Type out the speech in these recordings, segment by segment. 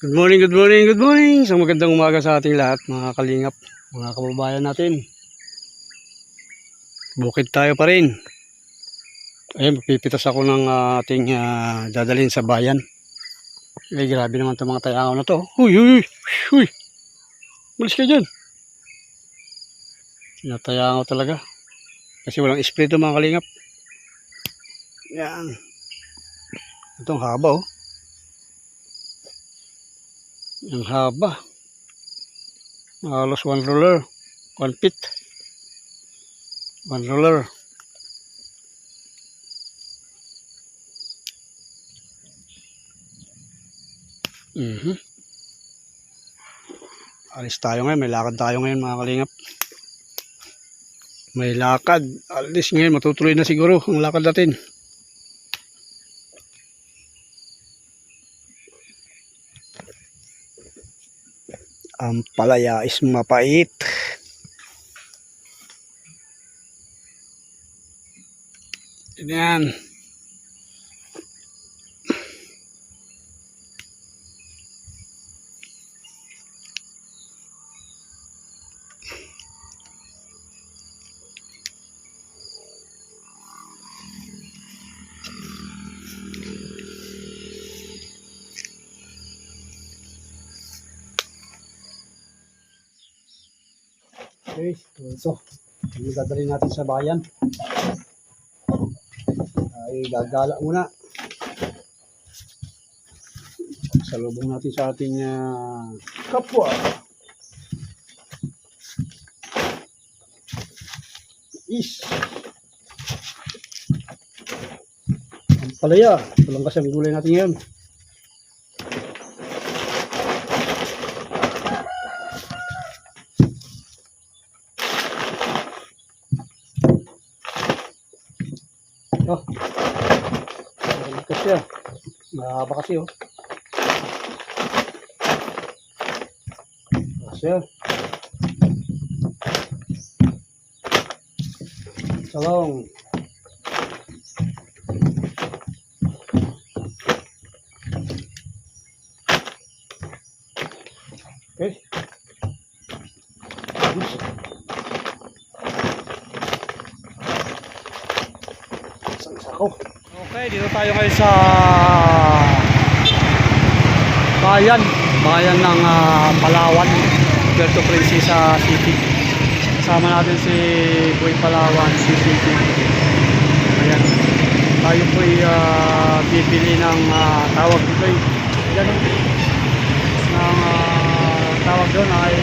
Good morning, good morning, good morning. Sa magandang umaga sa ating lahat, mga kalingap, mga kababayan natin. Bukid tayo pa rin. Ayun, pipitas ako ng ah, ating ah, dadalhin sa bayan. Ay, grabe naman itong mga tayangaw na to. Huy, huy, huy, huy. Malis ka dyan. Sinatayangaw talaga. Kasi walang spray ito mga kalingap. Yan. Itong haba oh. Ang haba. Halos one roller. One feet. One roller. Mhm. Alis tayo ngayon. May lakad tayo ngayon mga kalingap. May lakad. Alis ngayon. Matutuloy na siguro ang lakad natin. Ang palaya is mapait. Yan. Okay, so ito. Yung dadalhin natin sa bayan. Ay, gagala muna. Salubong natin sa ating ah, kapwa. Is. Ang palaya. Ito lang kasi ang gulay natin ngayon. Oh. Marami kasi ah. Mahaba kasi oh. Kasi ah. Salong. Okay. Okay, dito tayo ngayon sa bayan. Bayan ng ah, Palawan, Puerto Princesa City. Kasama natin si Boy Palawan, si City. Ayan. Tayo po ay ah, bibili ng ah, tawag dito ay ayan, oh. ng ah, tawag doon ay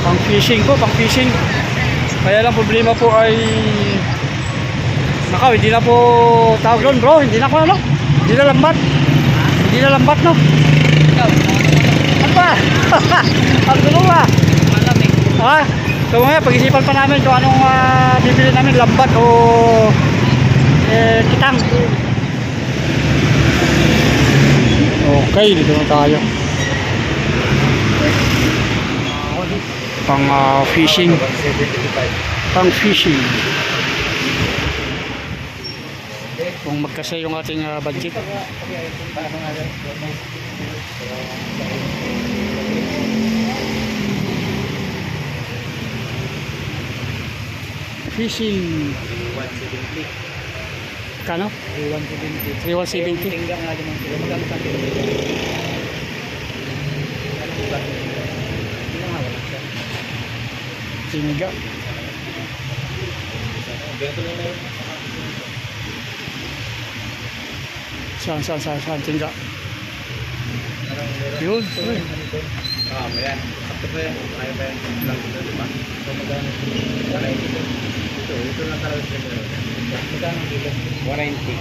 pang fishing po, pang fishing. Kaya lang problema po ay Nakaw, hindi na po tawag doon bro, hindi na po ano? Hindi na lambat. Hindi na lambat no? Ano ba? Ang gulo ba? Malamig. Ha? So ngayon, pag-isipan pa namin kung anong ah, bibili namin, lambat o eh, kitang. Okay, dito na tayo. Pang ah, fishing. Pang fishing. Kung magkasya yung ating ah, budget. Fishing. 170. Kano? 170. 3170. Tingga nga limang kilo. Magkano sa kilo? Ano ba? Hindi na nga wala siya. Siniga. Ganito lang na yun. Saan, saan, saan, saan, tingga. Yun. Ah, may yan. Sakto pa yan. Kaya pa yan. Lang ito, di ba? So, magkano? 190. Ito, ito lang talaga siya. Magkano ang kilo? 190.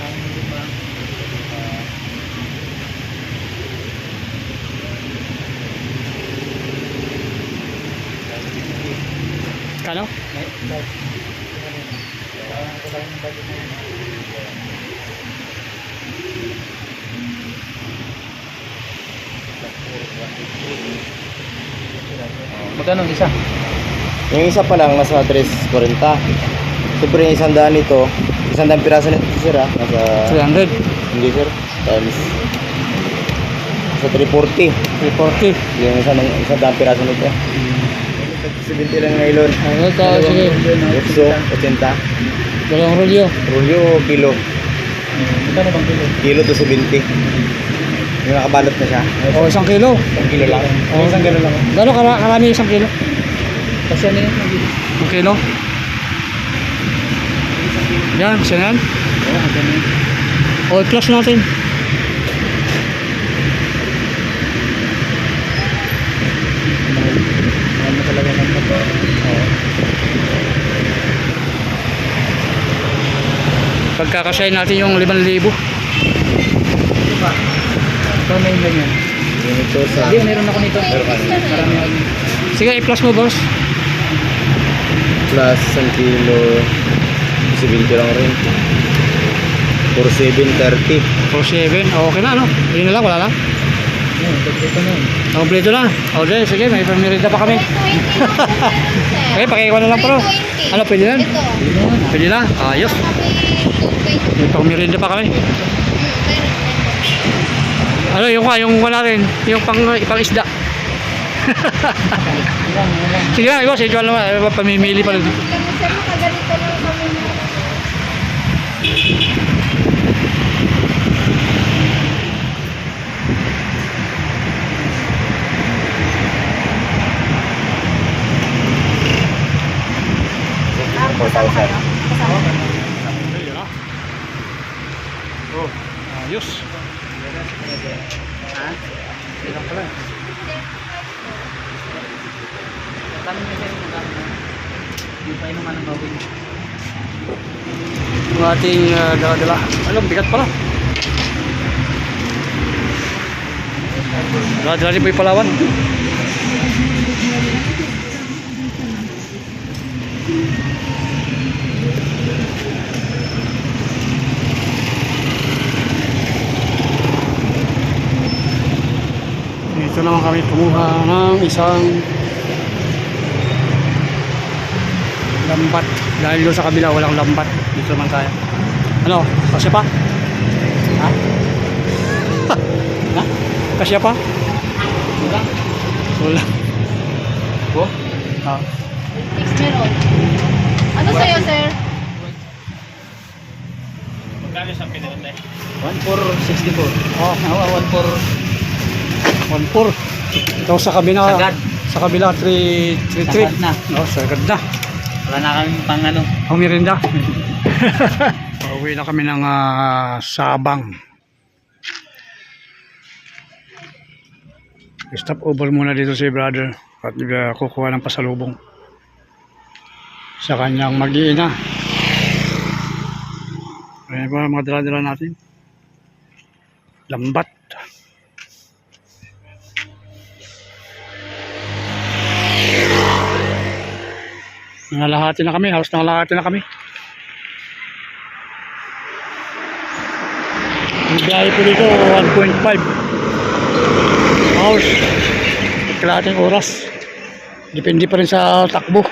Ang lima. ah, Kano? may- may- Parang kulang yung budget na yun. Magkano ang isa? Yung isa pa lang nasa 340. Siyempre yung isang daan nito, isang daan piraso nito sir ah. Nasa, 300. hindi sir, times sa 340. 340. Yung isa ng isa daang piraso nito. 70 lang ngayon. Ano to? Sige. Utso, 80. Dalawang rolyo. Rulyo o kilo? Magkano bang kilo? Kilo to 70. Yung nakabalot na siya. O, isang kilo. Isang kilo lang. O, Isang gano'n lang. Gano'n kara karami isang kilo? Kasi ano yun? Isang kilo? Yan, kasi yan. Oo, ang ganun. O, i-plus natin. Mahal na talaga ng ito. Oo. Pagkakasayin natin yung 5,000. Ito yung ganyan. Ito sa... Hindi, meron ako nito. Meron ka. Marami ako. Sige, i-plus mo, boss. Plus 1 kilo. 70 lang rin. 47, 30. 47. Okay na, ano? Yun na lang, wala lang. Yan, ito na yun. Kompleto na. O, di, sige, may pamirida pa kami. Okay, pakikiwa na lang, pero. Ano, pwede na? Pwede na? Ayos. May pamirida pa kami. Ano, yung ka, yung wala rin. Yung pang, pang isda. Sige na, boss. Ikaw naman. Pamimili pa rin. Kami sa mga ganito lang kami. Ayun na. Oh, ayos. Ha? Ilang pala. Kami na. Yung pa inuman ng bawin. Yung ating uh, dala-dala. Alam, bigat pala. Dala-dala ni Boy Palawan. Dito naman kami kumuha ng isang lambat. Dahil doon sa kabila walang lambat. Dito naman tayo. Ano? Kasya pa? Ha? ha? Kasya pa? Wala. Wala. Po? Ah. Next meron. Ano sa'yo, sir? Magkano sa pinunta? 1464. Oh, Nawa, 14. 1-4. Ito sa kabila. Sagad. Sa kabila 3 3 Sagad na. Oh, sagad na. Wala na kami pang ano. Pamirinda. Pauwi na kami ng ah, Sabang. Stop over muna dito si brother at uh, kukuha ng pasalubong sa kanyang mag-iina. Ayan ba mga dala-dala natin? Lambat. Nangalahati na kami, halos nangalahati na kami. Ang biyahe po dito, 1.5 hours. Kalahating oras. Depende pa rin sa takbo.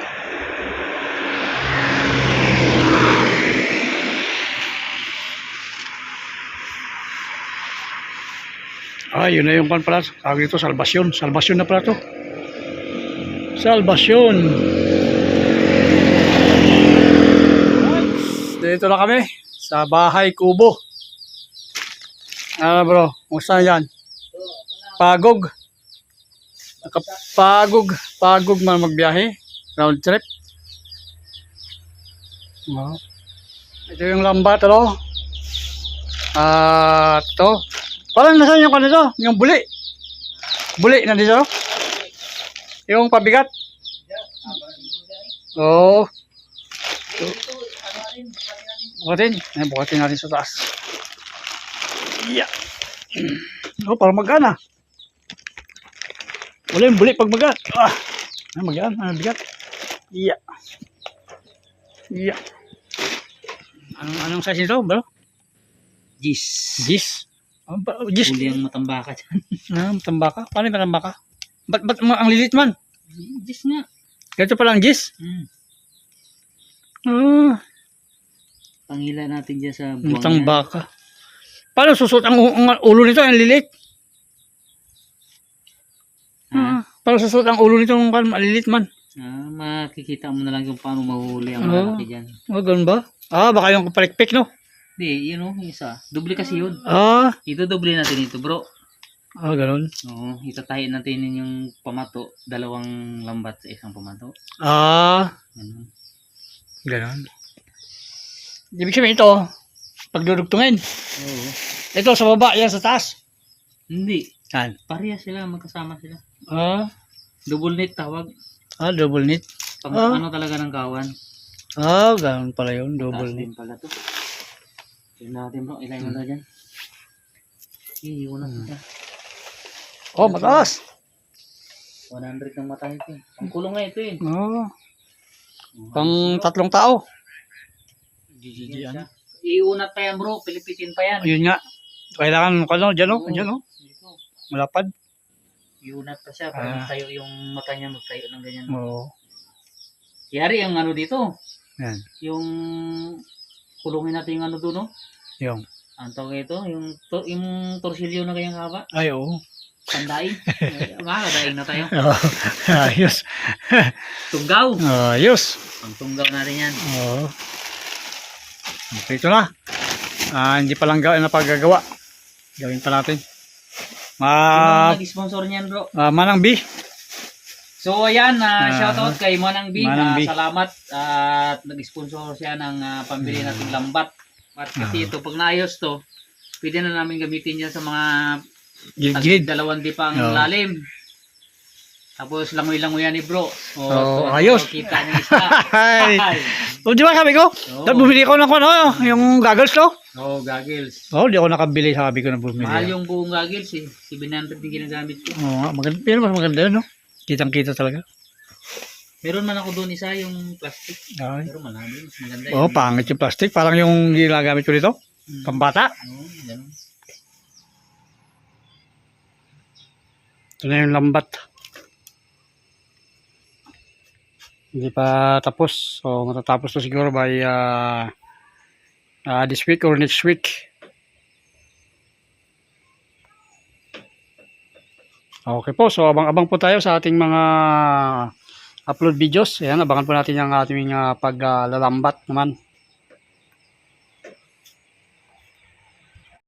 Ah, yun na yung pan pala. Tawag dito, salvasyon. Salvasyon na pala to. Salvasyon. Dito na kami sa bahay kubo. Ano bro, kumusta na yan? Pagog. Nakapagog. Pagog man magbiyahe. Round trip. Wow. Ito yung lambat, ano? Ah, to. Parang nasa yung kanito, yung buli. Buli na dito. Yung pabigat. Oo. Oh. Bukatin. Ayan, bukatin natin sa taas. Yeah. Oh, parang magana. Wala yung buli pag magat. Ah. Ay, magaan. Ano bigat? Yeah. Yeah. Anong, anong size nito, bro? Gis. Gis? Oh, ba, gis? Huli ang matambaka dyan. Ah, matambaka? Paano yung matambaka? Ba't, ba't ang lilit man? Gis nga. Ganito palang gis? Hmm. Ah, Pangila natin dyan sa buwang yan. matambaka. Paano susot ang, ang ulo nito? Ang lilit. Ah, paano susot ang ulo nito ng malilit man? Ah, makikita mo na lang yung paano mahuhuli ang malaki dyan. Oh, ganun ba? Ah, baka yung palikpik, no? Hindi, yun o, yung isa. Doble kasi yun. Ah, Ito doble natin ito bro. ah ganun. Oo, itatayin natin yung pamato. Dalawang lambat sa isang pamato. Ah, Ganun. ganun. Ibig sabihin ito, pagdudugtungin. Oo. Ito sa baba, yan sa taas. Hindi. Yan. Pareha sila, magkasama sila. Ah, Double knit tawag. ah double knit. Pang Ah. ano talaga ng kawan. Ah, ganun pala yun, double Taas knit. din pala to. Tignan natin bro, ilay mo na dyan. Iiwan na kita. Oh, mataas. 100 ng mata ito eh. Ang kulong nga ito eh. Oh, pang tatlong tao. GG yan. Iunat pa yan bro, pilipitin pa yan. Ayun nga. Kailangan mo ano, dyan o, Oo. dyan o. Dito. Malapad. Iunat pa siya para Ah. magtayo yung mata niya, magtayo ng ganyan. Oo. Yari ang ano dito, Yan. yung kulungin natin yung ano doon no? Yung. Ang tawag ito, yung, to, yung torsilyo na kanyang haba, Ay, oo. pandaing. Eh, Makakadaing na tayo. Ayos. Tunggaw. Ayos. Ang tunggaw natin yan. Oo. Okay, ito na. Ah, hindi pa lang gawin na paggagawa. Gawin pa natin. Ma ang nag-sponsor niyan bro? ah, Manang B. So ayan, uh, Ah, shoutout kay Manang B. Manang Ah, B. salamat at nag-sponsor siya ng ah, pambili nating lambat. At kasi ito, pag naayos to, pwede na namin gamitin yan sa mga Gilid-gilid. dalawang di pang Oo. lalim. Tapos langoy-langoy yan ni bro. O, Oo, to- ayos. Kita niya isa. Ay. O, di ba sabi ko? Oo. Bumili ko ng ano, yung goggles to. Oh, goggles. Oo, di ako nakabili. Sabi ko na bumili. Mahal yung buong goggles eh. 700 din ginagamit ko. Oo nga, maganda. Pero mas maganda yun, no? Kitang-kita talaga. Meron man ako doon isa yung plastic. Ay. Pero malami. Mas maganda Oo, oh, pangit yung plastic. Parang yung ginagamit ko dito. Mm. Pambata. Oo, ganun. Ito na yung lambat. Hindi pa tapos. So, matatapos to siguro by uh, uh, this week or next week. Okay po. So, abang-abang po tayo sa ating mga upload videos. Ayan, abangan po natin yung ating uh, paglalambat naman.